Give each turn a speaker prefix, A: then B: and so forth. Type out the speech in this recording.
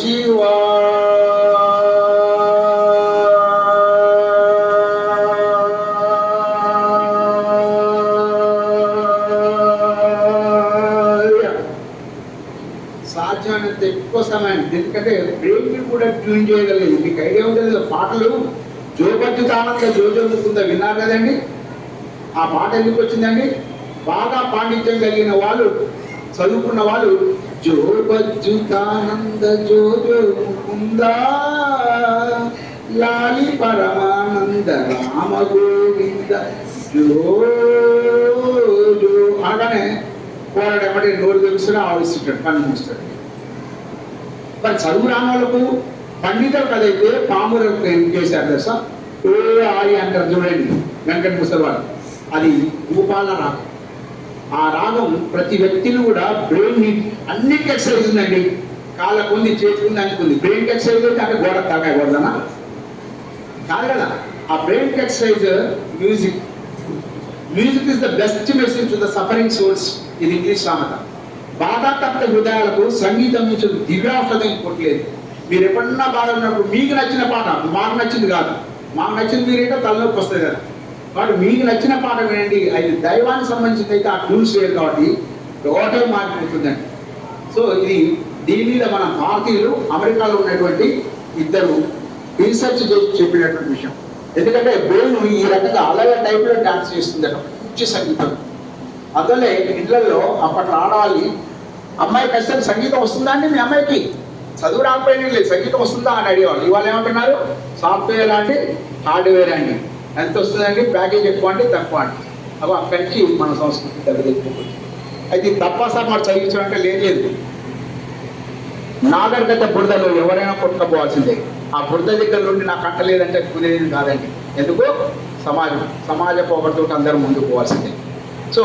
A: శివా సాధ్యమైనంత ఎక్కువ సమయం ఎందుకంటే బ్రెయిన్ కూడా ట్యూన్ చేయగలిగింది మీకు ఐడియా ఉంటుంది పాటలు. జోబద్యుతానంద జోజోముకుంద విన్నారు కదండి? ఆ పాట ఎందుకు వచ్చిందండి? బాగా పాండిత్యం కలిగిన వాళ్ళు చదువుకున్న వాళ్ళు జోబద్యుతానంద జోజో ముకుంద లాలి పరమానంద రామ గోవింద జో అనగానే పోరాడు ఎమ్మటి నోరు తెలుసుకుని ఆలోచిస్తాడు పని మూస్తాడు మరి చదువు రామాలకు వాళ్ళకు పండితులకు అదైతే పాములకు ఏం చేశారు దశ ఏ ఆయి అంటారు చూడండి వెంకట ముసలివాడు. అది భూపాల రాగం ఆ రాగం ప్రతి వ్యక్తిని కూడా బ్రెయిన్ని అన్నిటికీ ఎక్సర్సైజ్ ఉందండి. కాళ్ళకు ఉంది చేతికి ఉంది అనుకుంది బ్రెయిన్ ఎక్సర్సైజ్ అంటే గోడ తాగకూడదనా కాదు కదా? ఆ brain exercise music music is the best message to the suffering souls ఇది ఇంగ్లీష్ సామెత బాధాతప్త హృదయాలకు సంగీతం నుంచి దివ్యాష్టదం కొట్టలేదు మీరు ఎప్పుడన్నా బాధ ఉన్నప్పుడు మీకు నచ్చిన పాట మాకు నచ్చింది కాదు. మాకు నచ్చింది మీరేటో తలలోకి వస్తుంది కదా. కాబట్టి మీకు నచ్చిన పాట వినండి అది దైవానికి సంబంధించింది అయితే ఆ ట్యూన్స్ వేరు కాబట్టి టోటల్ మారిపోతుందండి. సో ఇది దీని మీద మన భారతీయులు అమెరికాలో ఉన్నటువంటి ఇద్దరు రీసెర్చ్ చేసి చెప్పినటువంటి విషయం. ఎందుకంటే బ్రెయిన్ ఈ రకంగా అలగ టైప్లో డాన్స్ చేస్తుందట అక్కడ సంగీతం. అందువల్లే ఇళ్ళలో అప్పట్లో ఆడాలి అమ్మాయి అసలు సంగీతం వస్తుందా అండి మీ అమ్మాయికి? చదువు రాకపోయినా లేదు సంగీతం వస్తుందా? అని అడిగేవాళ్ళు. ఇవాళ ఏమంటున్నారు? సాఫ్ట్వేర్ అండి హార్డ్వేర్ అండి. ఎంత వస్తుందండి? ప్యాకేజ్ ఎక్కువ అంటే తక్కువ అంటే అవి అక్కడి నుంచి మన సంస్కృతి తగ్గిపోతుంది అయితే తప్ప సార్ మరి చదివించడం అంటే లేదు లేదు. నాగరికత బురదలో ఎవరైనా కొట్టుకపోవాల్సిందే. ఆ బురద దగ్గర నుండి నాకు కట్టలేదంటే కుదేది కాదండి. ఎందుకు? సమాజం. సమాజ పోగొట్టుకు అందరూ ముందుకు పోవాల్సిందే. సో